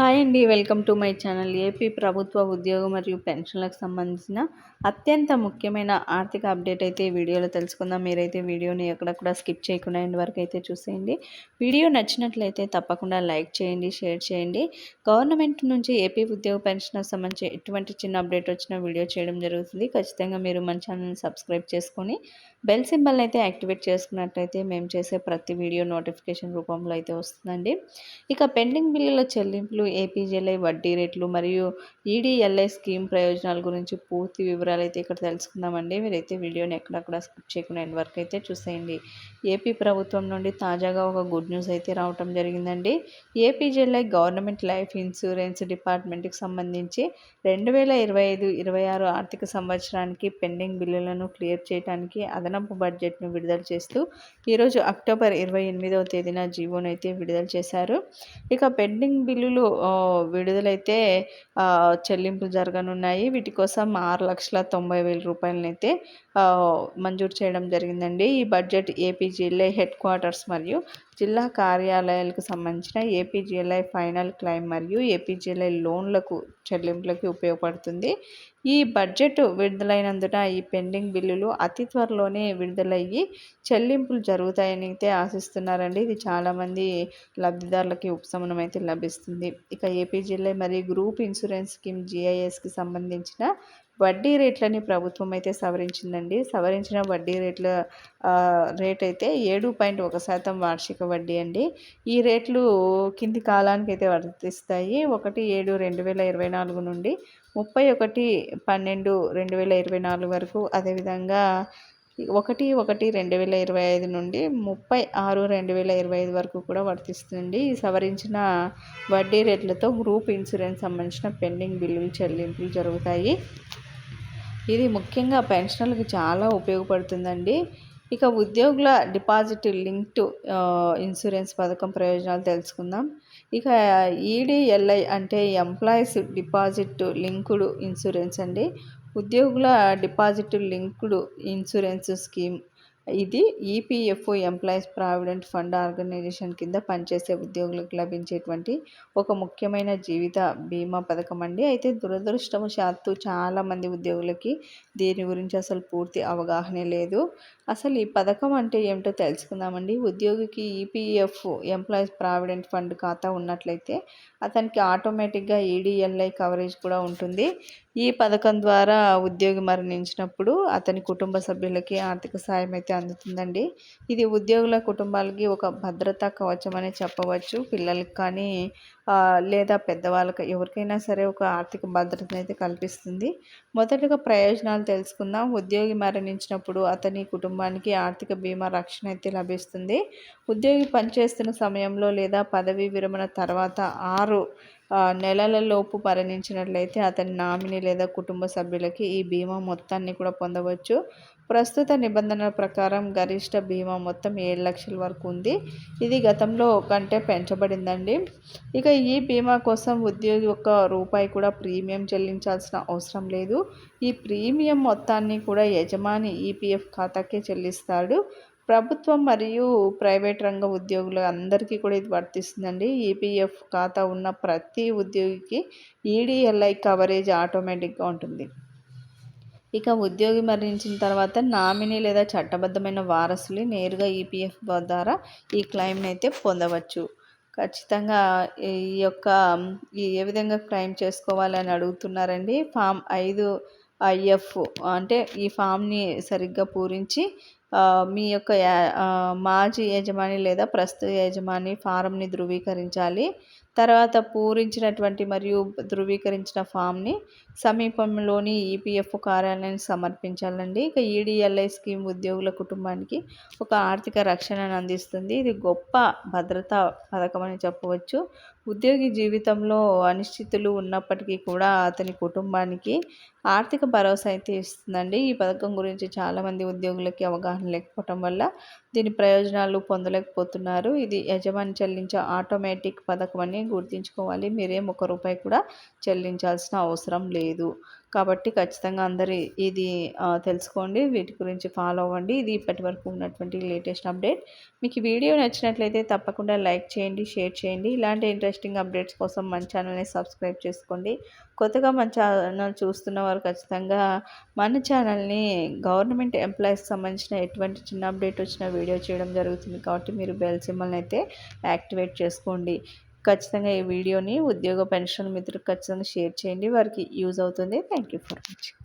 Hi అండి welcome to my channel. AP ప్రభుత్వ ఉద్యోగం మరియు పెన్షన్లకు సంబంధించిన అత్యంత ముఖ్యమైన ఆర్థిక అప్డేట్ అయితే ఈ వీడియోలో తెలుసుకుందాం. మీరైతే వీడియోని ఎక్కడ కూడా స్కిప్ చేయకుండా ఎండ్ వరకు అయితే చూసేయండి. వీడియో నచ్చినట్లయితే తప్పకుండా లైక్ చేయండి షేర్ చేయండి. గవర్నమెంట్ నుంచి ఏపీ ఉద్యోగ పెన్షన్ సంబంధించి ఎటువంటి చిన్న అప్డేట్ వచ్చినా వీడియో చేయడం జరుగుతుంది. ఖచ్చితంగా మీరు మన ఛానల్ని సబ్స్క్రైబ్ చేసుకొని బెల్ సింబల్ని అయితే యాక్టివేట్ చేసుకున్నట్లయితే మేము చేసే ప్రతి వీడియో నోటిఫికేషన్ రూపంలో అయితే వస్తుందండి. ఇక పెండింగ్ బిల్లుల చెల్లింపులు ఏపీజీఎల్ఐ వడ్డీ రేట్లు మరియు ఈడీఎల్ఐ స్కీమ్ ప్రయోజనాల గురించి పూర్తి వివరాలు అయితే ఇక్కడ తెలుసుకుందామండి. మీరైతే వీడియోని ఎక్కడక్కడ స్కిప్ చేయకుండా ఎండ్ వరకు అయితే చూసేయండి. ఏపీ ప్రభుత్వం నుండి తాజాగా ఒక గుడ్ న్యూస్ అయితే రావటం జరిగిందండి. ఏపీజీఎల్ఐ గవర్నమెంట్ లైఫ్ ఇన్సూరెన్స్ డిపార్ట్మెంట్కి సంబంధించి రెండు వేల ఇరవై ఐదు ఇరవై ఆరు ఆర్థిక సంవత్సరానికి పెండింగ్ బిల్లులను క్లియర్ చేయడానికి అదనపు బడ్జెట్ను విడుదల చేస్తూ ఈరోజు అక్టోబర్ ఇరవై ఎనిమిదవ తేదీన అయితే విడుదల చేశారు. ఇక పెండింగ్ బిల్లులు విడుదలైతే చెల్లింపులు జరగనున్నాయి. వీటి కోసం ఆరు లక్షల తొంభై వేల రూపాయలనైతే మంజూరు చేయడం జరిగిందండి. ఈ బడ్జెట్ ఏపీజీఎల్ఐ హెడ్ క్వార్టర్స్ మరియు జిల్లా కార్యాలయాలకు సంబంధించిన ఏపీజీఎల్ఐ ఫైనల్ క్లైమ్ మరియు ఏపీజీఎల్ఐ లోన్లకు చెల్లింపులకి ఉపయోగపడుతుంది. ఈ బడ్జెట్ విడుదలైనందున ఈ పెండింగ్ బిల్లులు అతి త్వరలోనే విడుదలయ్యి చెల్లింపులు జరుగుతాయని అయితే ఆశిస్తున్నారండి. ఇది చాలామంది లబ్ధిదారులకి ఉపశమనం అయితే లభిస్తుంది. ఇక ఏపీజీఎల్ఐ మరియు గ్రూప్ ఇన్సూరెన్స్ స్కీమ్ జిఐఎస్కి సంబంధించిన వడ్డీ రేట్లని ప్రభుత్వం అయితే సవరించిందండి. సవరించిన వడ్డీ రేట్ల రేట్ అయితే ఏడు పాయింట్ ఒక శాతం వార్షిక వడ్డీ అండి. ఈ రేట్లు కింది కాలానికి అయితే వర్తిస్తాయి. ఒకటి ఏడు రెండు వేల ఇరవై నాలుగు నుండి ముప్పై ఒకటి పన్నెండు రెండు వేల ఇరవై నాలుగు వరకు. అదేవిధంగా ఒకటి ఒకటి రెండు వేల ఇరవై ఐదు నుండి ముప్పై ఆరు రెండు వేల ఇరవై ఐదు వరకు కూడా వర్తిస్తుంది ఈ సవరించిన వడ్డీ రేట్లతో గ్రూప్ ఇన్సూరెన్స్ సంబంధించిన పెండింగ్ బిల్లులు చెల్లింపులు జరుగుతాయి. ఇది ముఖ్యంగా పెన్షనర్లకు చాలా ఉపయోగపడుతుందండి. ఇక ఉద్యోగుల డిపాజిట్ లింక్డ్ ఇన్సూరెన్స్ పథకం ప్రయోజనాలు తెలుసుకుందాం. ఇక ఈడిఎల్ఐ అంటే ఎంప్లాయీస్ డిపాజిట్ లింకుడు ఇన్సూరెన్స్ అండి. ఉద్యోగుల డిపాజిట్ లింకుడు ఇన్సూరెన్స్ స్కీమ్ ఇది EPFO employees provident fund organisation కింద పనిచేసే ఉద్యోగులకు లభించేటువంటి ఒక ముఖ్యమైన జీవిత బీమా పథకం అండి. అయితే దురదృష్టవశాత్తు చాలామంది ఉద్యోగులకి దీని గురించి అసలు పూర్తి అవగాహన లేదు. అసలు ఈ పథకం అంటే ఏమిటో తెలుసుకుందామండి. ఉద్యోగికి ఈపీఎఫ్ ఎంప్లాయీస్ ప్రావిడెంట్ ఫండ్ ఖాతా ఉన్నట్లయితే అతనికి ఆటోమేటిక్గా ఈడీఎల్ఐ కవరేజ్ కూడా ఉంటుంది. ఈ పథకం ద్వారా ఉద్యోగి మరణించినప్పుడు అతని కుటుంబ సభ్యులకి ఆర్థిక సాయం అయితే అందుతుందండి. ఇది ఉద్యోగుల కుటుంబాలకి ఒక భద్రతా కవచం అని చెప్పవచ్చు. పిల్లలకి కానీ లేదా పెద్దవాళ్ళకి ఎవరికైనా సరే ఒక ఆర్థిక భద్రతను అయితే కల్పిస్తుంది. మొదటగా ప్రయోజనాలు తెలుసుకుందాం. ఉద్యోగి మరణించినప్పుడు అతని కుటుంబానికి ఆర్థిక బీమా రక్షణ అయితే లభిస్తుంది. ఉద్యోగి పనిచేస్తున్న సమయంలో లేదా పదవీ విరమణ తర్వాత ఆరు నెలలలోపు మరణించినట్లయితే అతని నామినీ లేదా కుటుంబ సభ్యులకి ఈ బీమా మొత్తాన్ని కూడా పొందవచ్చు. ప్రస్తుత నిబంధనల ప్రకారం గరిష్ట బీమా మొత్తం ఏడు లక్షల వరకు ఉంది. ఇది గతంలో కంటే పెంచబడిందండి. ఇక ఈ బీమా కోసం ఉద్యోగి ఒక్క రూపాయి కూడా ప్రీమియం చెల్లించాల్సిన అవసరం లేదు. ఈ ప్రీమియం మొత్తాన్ని కూడా యజమాని ఈపీఎఫ్ ఖాతాకే చెల్లిస్తాడు. ప్రభుత్వం మరియు ప్రైవేట్ రంగ ఉద్యోగులు అందరికీ కూడా ఇది వర్తిస్తుందండి. ఈపీఎఫ్ ఖాతా ఉన్న ప్రతి ఉద్యోగికి ఈడీఎల్ఐ కవరేజ్ ఆటోమేటిక్గా ఉంటుంది. ఇక ఉద్యోగి మరణించిన తర్వాత నామినీ లేదా చట్టబద్ధమైన వారసులు నేరుగా ఈపీఎఫ్ ద్వారా ఈ క్లెయిమ్ని అయితే పొందవచ్చు. ఖచ్చితంగా ఈ యొక్క ఏ విధంగా క్లెయిమ్ చేసుకోవాలని అడుగుతున్నారండి. ఫామ్ ఐదు ఐఎఫ్ అంటే ఈ ఫామ్ని సరిగ్గా పూరించి మీ యొక్క మాజీ యజమాని లేదా ప్రస్తుత యజమాని ఫారంని ధృవీకరించాలి. తర్వాత పూరించినటువంటి మరియు ధృవీకరించిన ఫామ్ని సమీపంలోని ఈపీఎఫ్ కార్యాలయానికి సమర్పించాలండి. ఇక ఈడిఎల్ఐ స్కీమ్ ఉద్యోగుల కుటుంబానికి ఒక ఆర్థిక రక్షణను అందిస్తుంది. ఇది గొప్ప భద్రతా పథకం అని చెప్పవచ్చు. ఉద్యోగి జీవితంలో అనిశ్చితులు ఉన్నప్పటికీ కూడా అతని కుటుంబానికి ఆర్థిక భరోసా అయితే ఇస్తుందండి. ఈ పథకం గురించి చాలామంది ఉద్యోగులకి అవగాహన లేకపోవటం వల్ల దీని ప్రయోజనాలు పొందలేకపోతున్నారు. ఇది యజమాని చెల్లించే ఆటోమేటిక్ పథకం అని గుర్తుంచుకోవాలి. మీరేం ఒక రూపాయి కూడా చెల్లించాల్సిన అవసరం లేదు. కాబట్టి ఖచ్చితంగా అందరు ఇది తెలుసుకోండి. వీటి గురించి ఫాలో అవ్వండి. ఇది ఇప్పటి వరకు ఉన్నటువంటి లేటెస్ట్ అప్డేట్. మీకు వీడియో నచ్చినట్లయితే తప్పకుండా లైక్ చేయండి షేర్ చేయండి. ఇలాంటి ఇంట్రెస్టింగ్ అప్డేట్స్ కోసం మన ఛానల్ని సబ్స్క్రైబ్ చేసుకోండి. కొత్తగా మన ఛానల్ చూస్తున్న వారు ఖచ్చితంగా మన ఛానల్ని గవర్నమెంట్ ఎంప్లాయీస్కి సంబంధించిన ఎటువంటి చిన్న అప్డేట్ వచ్చిన వీడియో చేయడం జరుగుతుంది కాబట్టి మీరు బెల్ సింబల్ని అయితే యాక్టివేట్ చేసుకోండి. ఖచ్చితంగా ఈ వీడియోని ఉద్యోగ పెన్షన్ మిత్రులకు ఖచ్చితంగా షేర్ చేయండి. వారికి యూజ్ అవుతుంది. Thank you for watching.